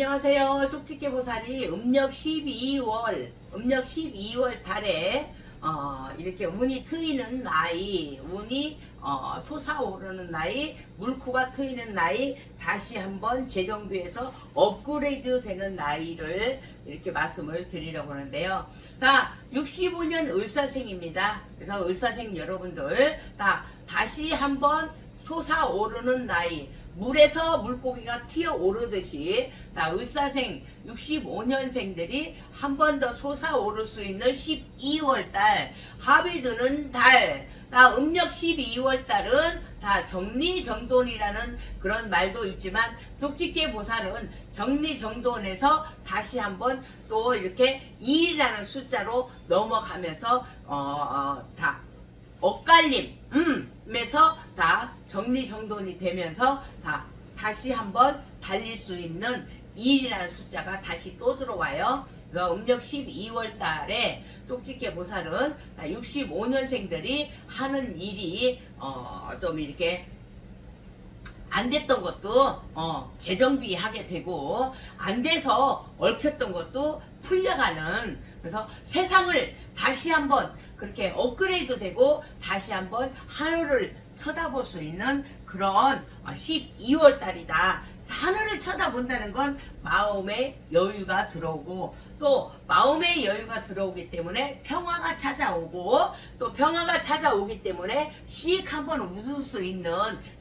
안녕하세요. 쪽집게 보살이 음력 12월, 음력 12월 달에 어, 이렇게 운이 트이는 나이, 운이 어, 솟아오르는 나이, 물구가 트이는 나이, 다시 한번 재정비해서 업그레이드 되는 나이를 이렇게 말씀을 드리려고 하는데요. 자, 65년 을사생입니다. 그래서 을사생 여러분들, 다 다시 한번 솟아오르는 나이, 물에서 물고기가 튀어 오르듯이 나 을사생 65년생들이 한 번 더 솟아오를 수 있는 12월 달 합이 드는 달, 나 음력 12월 달은 다 정리정돈이라는 그런 말도 있지만 쪽집게 보살은 정리정돈에서 다시 한번 또 이렇게 2라는 숫자로 넘어가면서 어, 어, 다 엇갈림, 음에서 다 정리정돈이 되면서 다 다시 한번 달릴 수 있는 1이라는 숫자가 다시 또 들어와요. 그래서 음력 12월 달에 쪽집게 보살은 65년생들이 하는 일이 어, 좀 이렇게 안 됐던 것도 어, 재정비 하게 되고 안 돼서 얽혔던 것도 풀려가는 그래서 세상을 다시 한번 그렇게 업그레이드 되고 다시 한번 하늘을 쳐다볼 수 있는 그런 12월 달이다. 하늘을 쳐다본다는 건 마음의 여유가 들어오고 또 마음의 여유가 들어오기 때문에 평화가 찾아오고 또 평화가 찾아오기 때문에 씩 한번 웃을 수 있는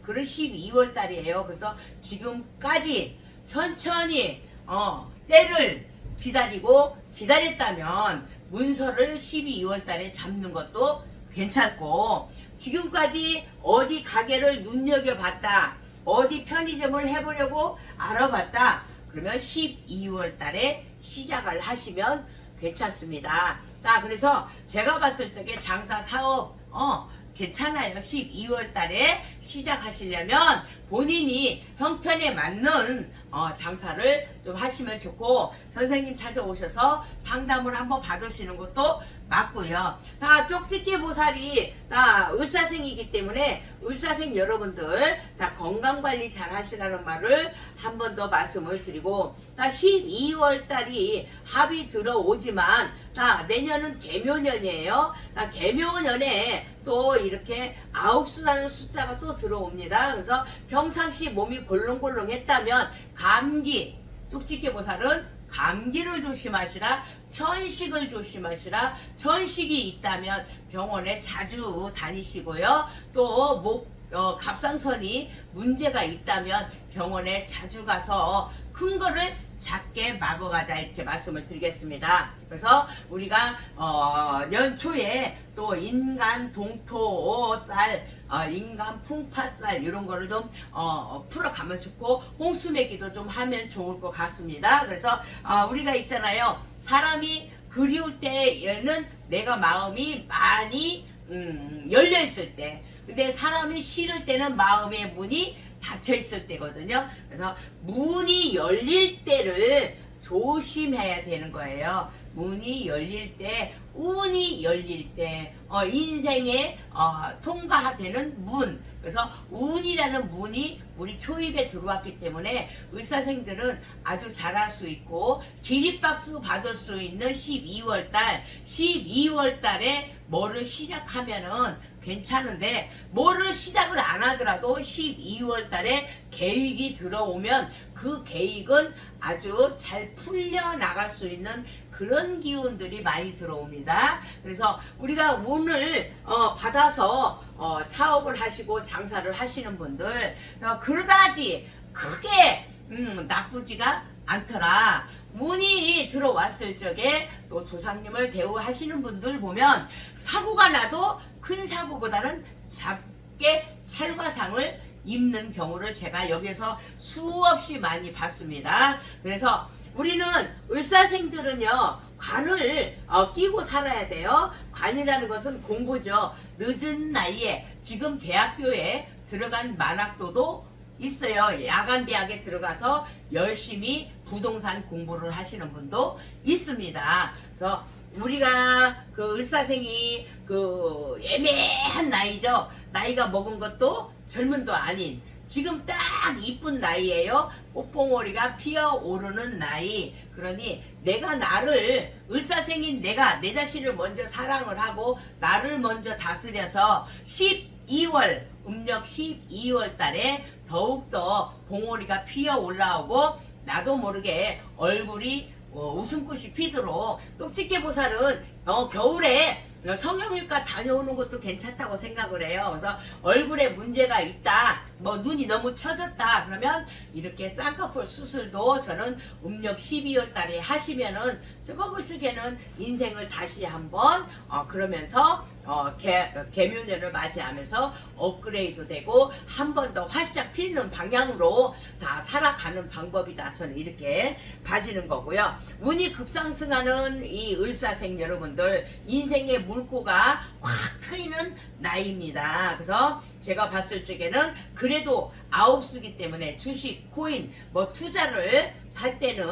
그런 12월 달이에요. 그래서 지금까지 천천히 어, 때를 기다리고 기다렸다면 문서를 12월 달에 잡는 것도 괜찮고 지금까지 어디 가게를 눈여겨봤다 어디 편의점을 해보려고 알아봤다 그러면 12월 달에 시작을 하시면 괜찮습니다. 자 그래서 제가 봤을 적에 장사 사업 어 괜찮아요 12월 달에 시작하시려면 본인이 형편에 맞는 어, 장사를 좀 하시면 좋고 선생님 찾아오셔서 상담을 한번 받으시는 것도 맞고요. 다 쪽집게 보살이 다 을사생이기 때문에 을사생 여러분들 다 건강 관리 잘 하시라는 말을 한 번 더 말씀을 드리고 다 12월 달이 합이 들어오지만 다 내년은 개묘년이에요. 다 개묘년에 또 이렇게 아홉 수라는 숫자가 또 들어옵니다. 그래서 평상시 몸이 골렁골렁했다면 감기 쪽집게 보살은 감기를 조심하시라 천식을 조심하시라 천식이 있다면 병원에 자주 다니시고요 또목 어, 갑상선이 문제가 있다면 병원에 자주 가서 큰 거를 작게 막아가자 이렇게 말씀을 드리겠습니다. 그래서 우리가 어, 연초에 또 인간 동토살, 어, 인간 풍파살 이런 거를 좀 어, 풀어가면 좋고 홍수매기도 좀 하면 좋을 것 같습니다. 그래서 어, 우리가 있잖아요. 사람이 그리울 때에는 내가 마음이 많이 음, 열려 있을 때. 근데 사람이 싫을 때는 마음의 문이 닫혀 있을 때거든요. 그래서 문이 열릴 때를 조심해야 되는 거예요. 문이 열릴 때, 운이 열릴 때, 어, 인생에 어, 통과되는 문. 그래서 운이라는 문이 우리 초입에 들어왔기 때문에 의사생들은 아주 잘할 수 있고 기립박수 받을 수 있는 12월 달, 12월 달에 뭐를 시작하면은 괜찮은데 뭐를 시작을 안 하더라도 12월 달에 계획이 들어오면 그 계획은 아주 잘 풀려 나갈 수 있는 그런 기운들이 많이 들어옵니다. 그래서 우리가 운을 어, 받아서 어, 사업을 하시고 장사를 하시는 분들 어, 그러다지 크게 음, 나쁘지가 않더라. 운이 들어왔을 적에 또 조상님을 대우하시는 분들 보면 사고가 나도 큰 사고보다는 작게 찰과상을 입는 경우를 제가 여기서 수없이 많이 봤습니다. 그래서 우리는 을사생들은요 관을 어, 끼고 살아야 돼요. 관이라는 것은 공부죠. 늦은 나이에 지금 대학교에 들어간 만학도도 있어요. 야간 대학에 들어가서 열심히 부동산 공부를 하시는 분도 있습니다. 그래서 우리가 그 을사생이 그 애매한 나이죠. 나이가 먹은 것도 젊은도 아닌 지금 딱 이쁜 나이예요. 꽃봉오리가 피어 오르는 나이. 그러니 내가 나를 을사생인 내가 내 자신을 먼저 사랑을 하고 나를 먼저 다스려서 12월 음력 12월 달에 더욱더 봉오리가 피어 올라오고 나도 모르게 얼굴이 어, 웃음꽃이 피도록 똑집게 보살은 어, 겨울에 성형외과 다녀오는 것도 괜찮다고 생각을 해요. 그래서 얼굴에 문제가 있다, 뭐 눈이 너무 처졌다, 그러면 이렇게 쌍꺼풀 수술도 저는 음력 12월 달에 하시면은 저거 쪽에는 인생을 다시 한번 어, 그러면서 어, 개, 개묘년을 맞이하면서 업그레이드 되고 한 번 더 활짝 피는 방향으로 다 살아가는 방법이다. 저는 이렇게 봐지는 거고요. 운이 급상승하는 이 을사생 여러분들 인생의 물꼬가 확 트이는 나이입니다. 그래서 제가 봤을 적에는 그래도 아홉 수기 때문에 주식, 코인, 뭐 투자를 할 때는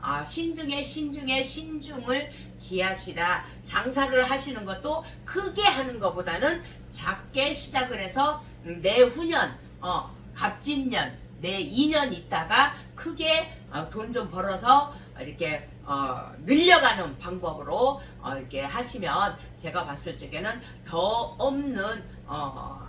아, 신중에 신중에 신중을 기하시라. 장사를 하시는 것도 크게 하는 것보다는 작게 시작을 해서 음, 내후년 어, 갑진년 내 2년 있다가 크게 어, 돈좀 벌어서 이렇게 어, 늘려가는 방법으로 어, 이렇게 하시면 제가 봤을 적에는 더 없는 어,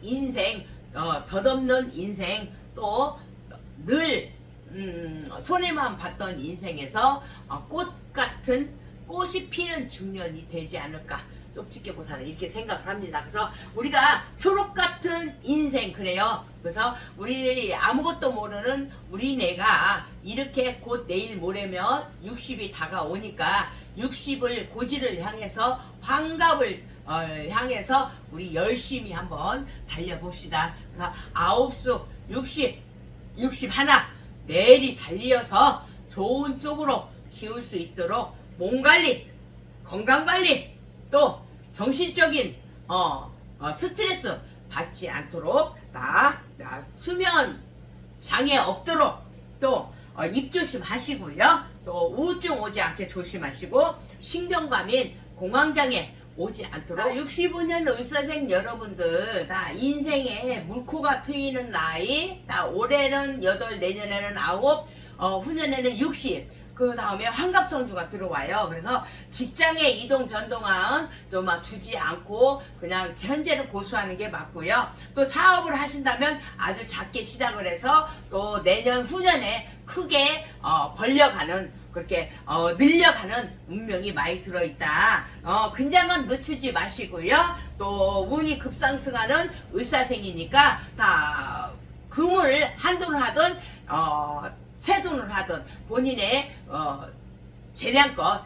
인생 어, 덧없는 인생 또늘 음, 손해만 봤던 인생에서 어, 꽃 같은 꽃이 피는 중년이 되지 않을까 쪽집게 보사는 이렇게 생각을 합니다. 그래서 우리가 초록 같은 인생 그래요. 그래서 우리 아무것도 모르는 우리네가 이렇게 곧 내일 모레면 60이 다가오니까 60을 고지를 향해서 환갑을 어, 향해서 우리 열심히 한번 달려봅시다. 그래서 아홉 수 60, 60 하나 내일이 달리어서 좋은 쪽으로 키울 수 있도록 몸 관리, 건강 관리, 또 정신적인 어, 어, 스트레스 받지 않도록 나, 나 수면 장애 없도록 또 어, 입 조심 하시고요. 또 우울증 오지 않게 조심하시고 신경과민 공황장애 오지 않도록 65년 을사생 여러분들 다 인생에 물코가 트이는 나이 다 올해는 8 내년에는 9 어, 후년에는 60그 다음에 환갑성주가 들어와요. 그래서 직장의 이동 변동은 좀 막 주지 않고 그냥 현재를 고수하는 게 맞고요. 또 사업을 하신다면 아주 작게 시작을 해서 또 내년 후년에 크게 어, 벌려가는 그렇게 어, 늘려가는 운명이 많이 들어있다. 어, 근장은 늦추지 마시고요. 또 운이 급상승하는 을사생이니까 다 금을 한 돈을 하든 어, 새 돈을 하든 본인의 어, 재량껏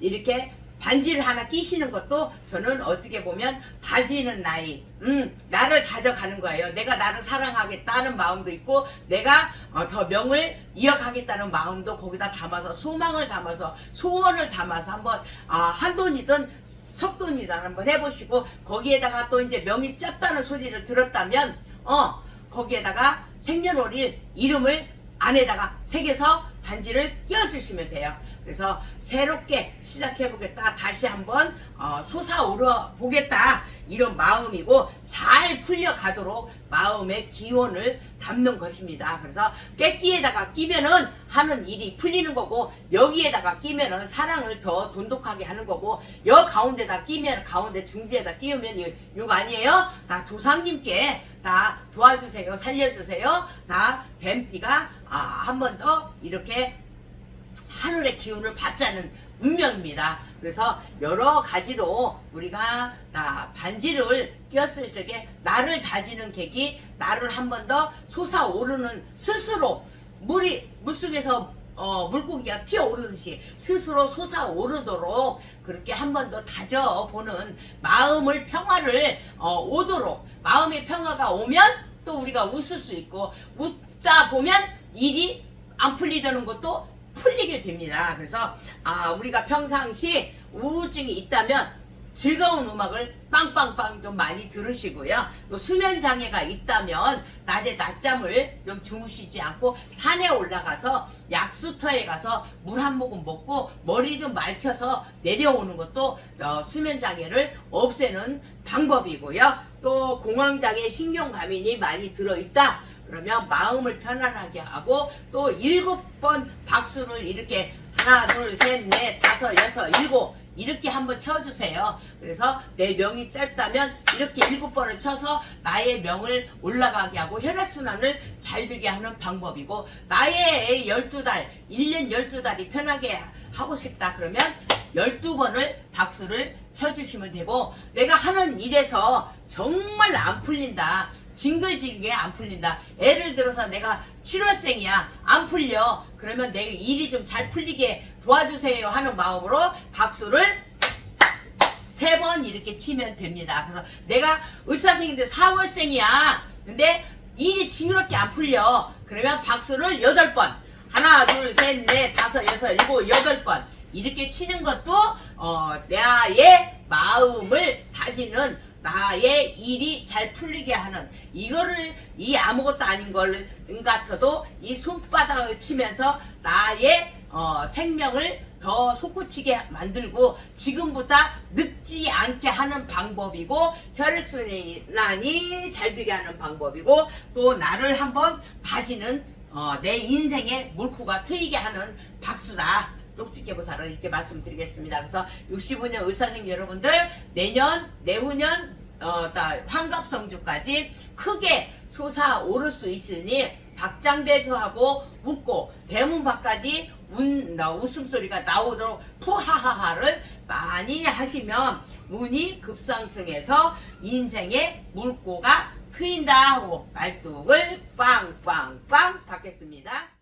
이렇게 반지를 하나 끼시는 것도 저는 어떻게 보면 다지는 나이, 음, 나를 다져가는 거예요. 내가 나를 사랑하겠다는 마음도 있고, 내가 어, 더 명을 이어가겠다는 마음도 거기다 담아서 소망을 담아서 소원을 담아서 한번 아, 한돈이든 석돈이든 한번 해보시고 거기에다가 또 이제 명이 짭다는 소리를 들었다면, 어, 거기에다가 생년월일 이름을 안에다가 새겨서 반지를 끼워주시면 돼요. 그래서 새롭게 시작해보겠다. 다시 한번 어, 솟아오르 보겠다. 이런 마음이고 잘 풀려가도록 마음의 기원을 담는 것입니다. 그래서 깨끼에다가 끼면은 하는 일이 풀리는 거고 여기에다가 끼면은 사랑을 더 돈독하게 하는 거고 여 가운데다 끼면 가운데 중지에다 끼우면 이- 욕 아니에요? 다 조상님께 다 도와주세요. 살려주세요. 다 뱀띠가 아, 한 번 더 이렇게 하늘의 기운을 받자는 운명입니다. 그래서 여러 가지로 우리가 다 반지를 끼었을 적에 나를 다지는 계기, 나를 한 번 더 솟아오르는 스스로 물이 물속에서 어, 물고기가 튀어오르듯이 스스로 솟아오르도록 그렇게 한 번 더 다져보는 마음을 평화를 어, 오도록 마음의 평화가 오면 또 우리가 웃을 수 있고 웃다 보면 일이 안 풀리다는 것도 풀리게 됩니다. 그래서 아 우리가 평상시 우울증이 있다면 즐거운 음악을 빵빵빵 좀 많이 들으시고요. 또 수면 장애가 있다면 낮에 낮잠을 좀 주무시지 않고 산에 올라가서 약수터에 가서 물 한 모금 먹고 머리 좀 맑혀서 내려오는 것도 저 수면 장애를 없애는 방법이고요. 또 공황 장애 신경 과민이 많이 들어 있다. 그러면 마음을 편안하게 하고 또 일곱 번 박수를 이렇게 하나 둘 셋 넷 다섯 여섯 일곱 이렇게 한번 쳐주세요. 그래서 내 명이 짧다면 이렇게 일곱 번을 쳐서 나의 명을 올라가게 하고 혈액순환을 잘 되게 하는 방법이고 나의 12달, 1년 12달이 편하게 하고 싶다 그러면 12번을 박수를 쳐주시면 되고 내가 하는 일에서 정말 안 풀린다. 징글징글게 안 풀린다. 예를 들어서 내가 7월생이야. 안 풀려. 그러면 내 일이 좀 잘 풀리게 도와주세요 하는 마음으로 박수를 세 번 이렇게 치면 됩니다. 그래서 내가 의사생인데 4월생이야. 근데 일이 징그럽게 안 풀려. 그러면 박수를 여덟 번. 하나, 둘, 셋, 넷, 다섯, 여섯, 일곱, 여덟 번. 이렇게 치는 것도 어, 나의 마음을 다지는 나의 일이 잘 풀리게 하는 이거를 이 아무것도 아닌 걸 같아도 이 손바닥을 치면서 나의 어, 생명을 더 솟구치게 만들고 지금부터 늙지 않게 하는 방법이고 혈액순환이 잘 되게 하는 방법이고 또 나를 한번 다지는 어, 내 인생의 물구가 트이게 하는 박수다. 쪽집게 보살은 이렇게 말씀드리겠습니다. 그래서 65년 의사생 여러분들 내년 내후년 어, 다 환갑성주까지 크게 솟아오를 수 있으니 박장대소하고 웃고 대문 밖까지 운, 나 웃음소리가 나오도록 푸하하하를 많이 하시면 운이 급상승해서 인생의 물꼬가 트인다 하고 말뚝을 빵빵빵 받겠습니다.